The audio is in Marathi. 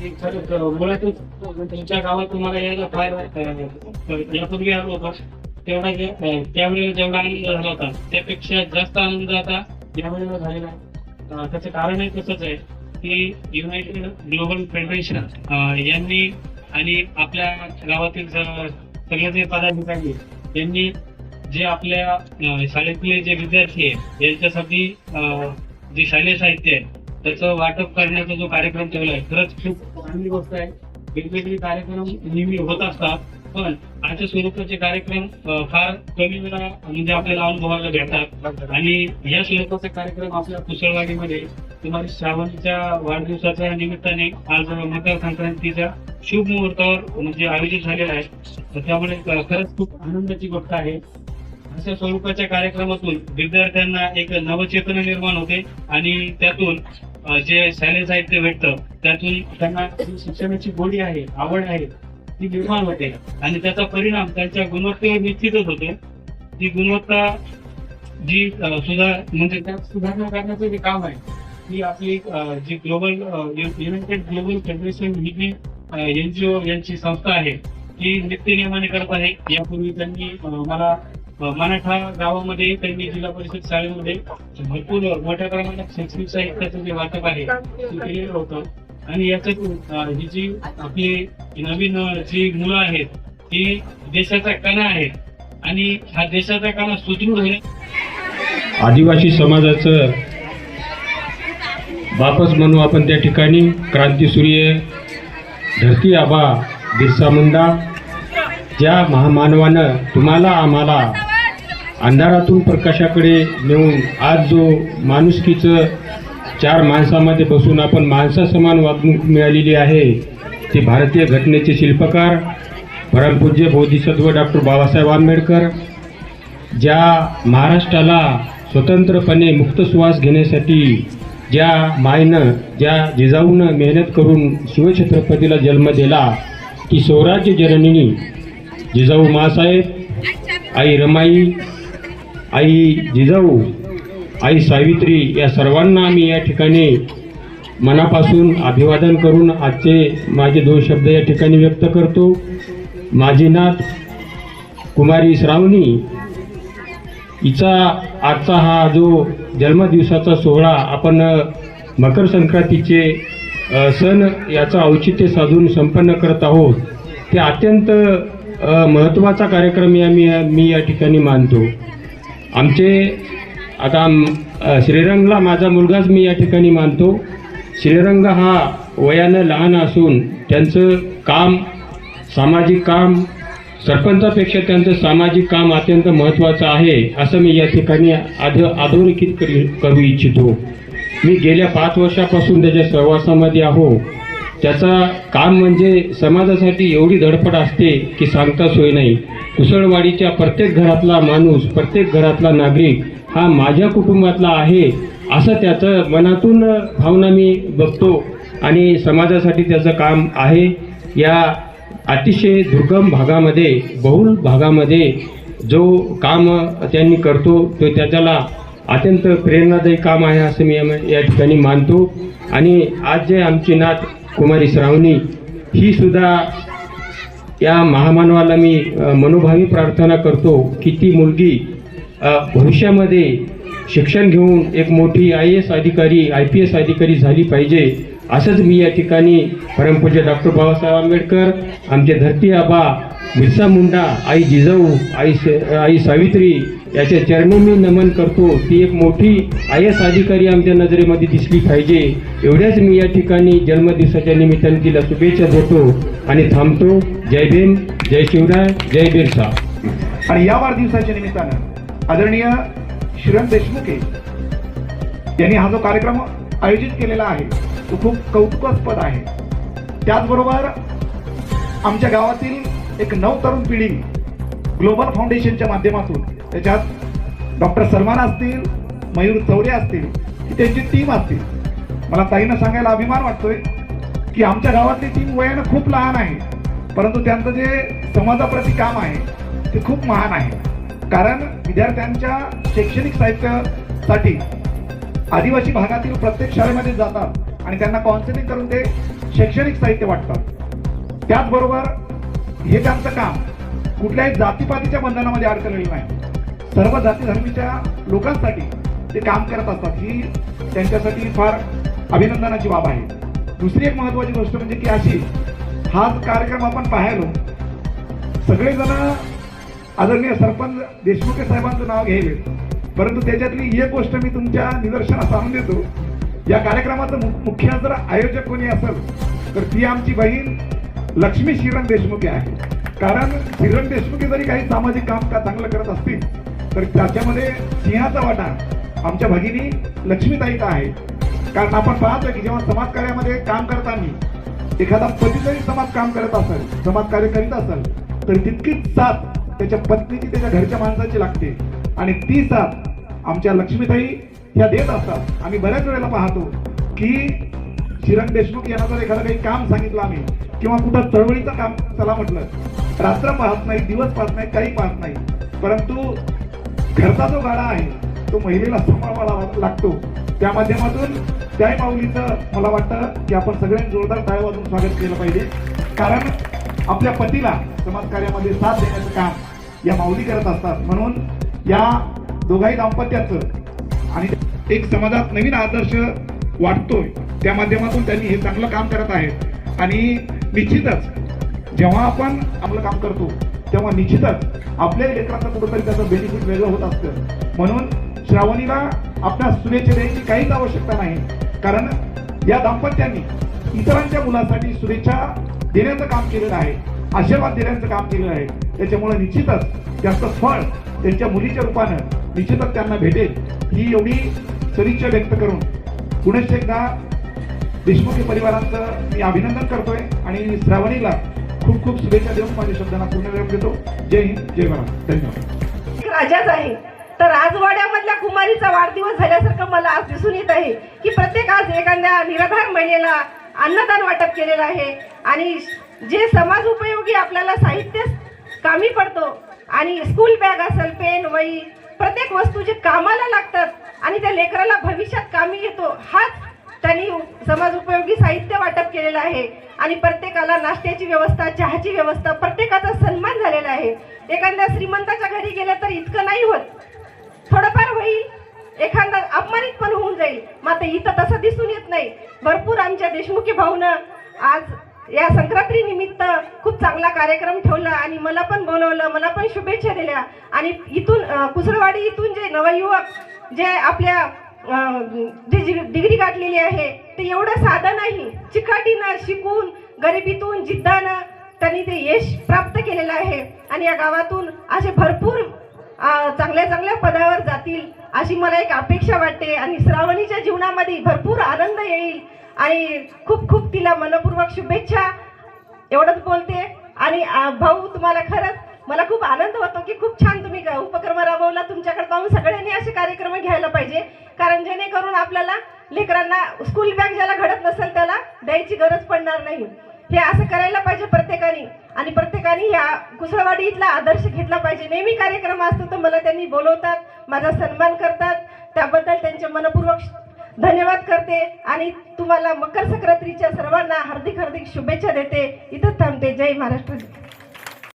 मुळातच तुमच्या गावात तुम्हाला यायला फार यापूर्वी आलो होतो. तेवढा त्यावेळी जेवढा आनंद झाला होता त्यापेक्षा जास्त आनंद आता यावेळेला झालेला आहे. त्याचं कारण कारणही तसंच आहे की युनायटेड ग्लोबल फेडरेशन यांनी आणि आपल्या गावातील सगळे जे पदाधिकारी आहेत, यांनी जे आपल्या शाळेतले जे विद्यार्थी आहेत यांच्यासाठी अं, जे शालेय साहित्य आहे त्याचं वाटप करण्याचा जो कार्यक्रम ठेवला आहे खरंच खूप चांगली गोष्ट आहे. वेगवेगळे कार्यक्रम नेहमी होत असतात पण अशा स्वरूपाचे कार्यक्रम फार कमी वेळा म्हणजे आपल्याला अनुभवायला भेटतात. आणि या स्वरूपाचे कार्यक्रम आपल्या कुशळवाडीमध्ये तुम्हाला श्रावणच्या वाढदिवसाच्या निमित्ताने आज मकर संक्रांतीच्या शुभ मुहूर्तावर म्हणजे आयोजित झालेला आहे. त्यामुळे खरंच खूप आनंदाची गोष्ट आहे. अशा स्वरूपाच्या कार्यक्रमातून विद्यार्थ्यांना एक नवचेतना निर्माण होते आणि त्यातून जे सॅलेज आहेत ते भेटतं त्यातून त्यांना जी शिक्षणाची गोडी आहे आवड आहे ती निर्माण होते. आणि त्याचा परिणाम त्यांच्या गुणवत्तेवर निश्चितच होतो. ती गुणवत्ता जी सुधार म्हणजे त्यात सुधारणा करण्याचं जे काम आहे ती आपली जी ग्लोबल युनायटेड ग्लोबल फेडरेशन ही जी एनजीओ यांची संस्था आहे ती नित्यनियमाने करत आहे. यापूर्वी त्यांनी मला मराठा गावामध्ये त्यांनी जिल्हा परिषद शाळेमध्ये भरपूर मोठ्या प्रमाणात शैक्षणिक साहित्याचं जे वाटप आहे ते केलेलं होतं. आणि याच्यातून ही जी आपली नवीन जी मुलं आहेत ती देशाचा कणा आहे आणि हा देशाचा कणा सुदृढ आहे आदिवासी समाजाचं बापच म्हणू आपण त्या ठिकाणी. क्रांती सूर्य धरती आबा बिरसा मुंडा ज्या महामानवानं तुम्हाला आम्हाला अंधारातून प्रकाशाकडे नेऊन आज जो माणुसकीचं चार माणसामध्ये बसून आपण माणसासमान वागणूक मिळालेली आहे ते भारतीय घटनेचे शिल्पकार परमपूज्य बोधिसत्व डॉक्टर बाबासाहेब आंबेडकर ज्या महाराष्ट्राला स्वतंत्रपणे मुक्त श्वास घेण्यासाठी ज्या मायनं ज्या जिजाऊनं मेहनत करून शिवछत्रपतीला जन्म दिला ती स्वराज्य जननी जिजाऊ मासाहेब आई रमाई आई जिजाऊ आई सावित्री या सर्वांना आम्ही या ठिकाणी मनापासून अभिवादन करून आजचे माझे दोन शब्द या ठिकाणी व्यक्त करतो. माझी नात कुमारी श्रावणी हिचा आजचा हा जो जन्मदिवसाचा सोहळा आपण मकर संक्रांतीचे सण याचा औचित्य साधून संपन्न करत आहोत ते अत्यंत महत्त्वाचा कार्यक्रम या मी मी या ठिकाणी मानतो. आमचे आता श्रीरंगला माझा मुलगाच मी या ठिकाणी मानतो. श्रीरंग हा वयानं लहान असून त्यांचं काम सामाजिक काम सरपंचापेक्षा त्यांचं सामाजिक काम अत्यंत महत्त्वाचं आहे असं मी या ठिकाणी आध अधोरेखित करू करू इच्छितो. मी गेल्या पाच वर्षापासून त्याच्या सहवासामध्ये आहो. त्याचा काम म्हणजे समाजासाठी एवढी धडपड असते की सांगता सोय नाही. कुसळवाडीच्या प्रत्येक घरातला माणूस प्रत्येक घरातला नागरिक हा माझ्या कुटुंबातला आहे असं त्याचं मनातून भावना मी बघतो आणि समाजासाठी त्याचं काम आहे. या अतिशय दुर्गम भागामध्ये बहुल भागामध्ये जो काम त्यांनी करतो तो त्याच्याला अत्यंत प्रेरणादायी काम आहे असं मी या- ठिकाणी मानतो. आणि आज जे आमची नात कुमारी श्रावणी ही सुद्धा या महामानवाला मी मनोभावी प्रार्थना करतो की ती मुलगी भविष्यामध्ये शिक्षण घेऊन एक मोठी आय एस अधिकारी आय पी एस अधिकारी झाली पाहिजे असंच मी या ठिकाणी परमपूज्य डॉक्टर बाबासाहेब आंबेडकर आमचे धरती आबा बिरसा मुंडा आई जिजाऊ आई स- आई सावित्री याच्या चरणी मी नमन करतो. ती एक मोठी आय एस अधिकारी आमच्या नजरेमध्ये दिसली पाहिजे. एवढ्याच मी या ठिकाणी जन्मदिवसाच्या निमित्ताने तिला शुभेच्छा देतो आणि थांबतो. जय भीम जय शिवराय जय बिरसा. आणि या वाढदिवसाच्या निमित्तानं आदरणीय श्रीरंग देशमुखे यांनी हा जो कार्यक्रम आयोजित केलेला आहे तो खूप कौतुकास्पद आहे. त्याचबरोबर आमच्या गावातील एक नवतरुण पिढी ग्लोबल फाउंडेशनच्या माध्यमातून त्याच्यात डॉक्टर सलमान असतील मयूर चौरे असतील की त्यांची टीम असतील. मला ताईनं सांगायला अभिमान वाटतोय की आमच्या गावातली टीम वयानं खूप लहान आहे. परंतु त्यांचं जे समाजाप्रती काम आहे ते खूप महान आहे. कारण विद्यार्थ्यांच्या शैक्षणिक साहित्यासाठी आदिवासी भागातील प्रत्येक शाळेमध्ये जातात आणि त्यांना काउन्सिलिंग करून ते शैक्षणिक साहित्य वाटतात. त्याचबरोबर हे त्यांचं काम कुठल्याही जातीपातीच्या बंधनामध्ये अडकलेलं नाही. सर्व जाती धर्मीच्या लोकांसाठी ते काम करत असतात. ही त्यांच्यासाठी फार अभिनंदनाची बाब आहे. दुसरी एक महत्वाची गोष्ट म्हणजे की अशी हा कार्यक्रम आपण पाहायलो सगळेजण आदरणीय सरपंच देशमुखे साहेबांचं नाव घ्यायले. परंतु त्याच्यातली एक गोष्ट मी तुमच्या निदर्शनास आणून देतो. या कार्यक्रमाचं मु- मुख्य जर आयोजक कोणी असेल तर ती आमची बहीण लक्ष्मी श्रीरंग देशमुखे आहे. कारण श्रीरंग देशमुखे जरी काही सामाजिक काम का चांगलं करत असतील तर त्याच्यामध्ये सिंहाचा वाटा आमच्या भगिनी लक्ष्मीताईचा आहे. कारण आपण पाहतो की जेव्हा समाजकार्यामध्ये काम करताना एखादा पती जरी समाज काम करत असेल समाजकार्य करीत असेल तर तितकीच साथ त्याच्या पत्नीची त्याच्या घरच्या माणसाची लागते. आणि ती साथ आमच्या लक्ष्मीताई ह्या देत असतात. आम्ही बऱ्याच वेळेला पाहतो की श्रीरंग देशमुख यांना जर एखादं काही काम सांगितलं आम्ही किंवा कुठं चळवळीचं काम चला म्हटलं रात्र पाहत नाही दिवस पाहत नाही काही पाहत नाही. परंतु घरचा जो गाडा आहे तो महिलेला सांभाळावा लागतो. त्या माध्यमातून त्या माऊलीचं मला वाटतं की आपण सगळ्यांनी जोरदार टाळ्या वाजून स्वागत केलं पाहिजे. कारण आपल्या पतीला समाजकार्यामध्ये साथ देण्याचं काम या माऊली करत असतात. म्हणून या दोघाही दाम्पत्याचं आणि एक समाजात नवीन आदर्श वाटतोय त्या माध्यमातून त्यांनी हे चांगलं काम करत आहेत. आणि निश्चितच जेव्हा आपण आपलं काम करतो तेव्हा निश्चितच आपल्या लेकरांचं कुठंतरी त्याचं बेनिफिट वेगळं होत असतं. म्हणून श्रावणीला आपल्या शुभेच्छा द्यायची काहीच आवश्यकता नाही. कारण या दाम्पत्यांनी इतरांच्या मुलासाठी शुभेच्छा देण्याचं काम केलेलं आहे आशीर्वाद देण्याचं काम केलेलं आहे. त्याच्यामुळे निश्चितच त्याचं फळ त्यांच्या मुलीच्या रूपानं निश्चितच त्यांना भेटेल. ही एवढी सदिच्छा व्यक्त करून पुनश्च एकदा देशमुखी परिवारांचं मी अभिनंदन करतोय आणि श्रावणीला खूप खूप शुभेच्छा देऊन माझ्या शब्दांना पूर्ण वेळ देतो. जय हिंद जय महाराज धन्यवाद. एक राजाच आहे तर राजवाड्यामधल्या कुमारीचा वाढदिवस झाल्यासारखं मला आज दिसून येत आहे की प्रत्येक आज एखाद्या निराधार महिलेला अन्नदान वाटप केलेलं आहे. आणि जे समाज उपयोगी आपल्याला साहित्य कामी पडतो आणि स्कूल बॅग असेल पेन वही प्रत्येक वस्तू जे कामाला लागतात आणि त्या लेकराला भविष्यात कामी येतो हाच त्यांनी समाज उपयोगी साहित्य वाटप केलेलं आहे. आणि प्रत्येकाला नाश्त्याची व्यवस्था चहाची व्यवस्था प्रत्येकाचा सन्मान झालेला आहे. एखाद्या श्रीमंताच्या घरी गेलं तर इतकं नाही होत. थोडंफार होईल एखादा अपमानित पण होऊन जाईल. मात्र इथं तसं दिसून येत नाही. भरपूर आमच्या देशमुखी भाऊनं आज या संक्रांती निमित्त खूप चांगला कार्यक्रम ठेवला आणि मला पण बोलवलं मला पण शुभेच्छा दिल्या. आणि इथून कुसळवाडी इथून जे नवयुवक जे आपल्या डिग्री गाठलेली आहे ते एवढं साधं नाही. चिकाटीनं शिकून गरिबीतून जिद्दानं त्यांनी ते यश प्राप्त केलेलं आहे. आणि या गावातून असे भरपूर चांगल्या चांगल्या पदावर जातील अशी मला एक अपेक्षा वाटते. आणि श्रावणीच्या जीवनामध्ये भरपूर आनंद येईल. आणि खूप खूप तिला मनपूर्वक शुभेच्छा. एवढंच बोलते. आणि भाऊ तुम्हाला खरंच मला खूप आनंद होतो की खूप छान तुम्ही ग- उपक्रम राबवला. तुमच्याकडे पाहून सगळ्यांनी असे कार्यक्रम घ्यायला पाहिजे. कारण जेणेकरून आपल्याला लेकरांना स्कूल बॅग ज्याला घडत नसेल त्याला द्यायची गरज पडणार नाही. हे असं करायला पाहिजे प्रत्येकाने. आणि प्रत्येकाने ह्या कुसळवाडी इथला आदर्श घेतला पाहिजे. नेहमी कार्यक्रम असतो तर मला त्यांनी बोलवतात माझा सन्मान करतात. त्याबद्दल त्यांचे मनपूर्वक धन्यवाद करते आणि तुम्हाला मकर संक्रांतीच्या सर्वांना हार्दिक हार्दिक शुभेच्छा देते. इथंच थांबते. जय महाराष्ट्र.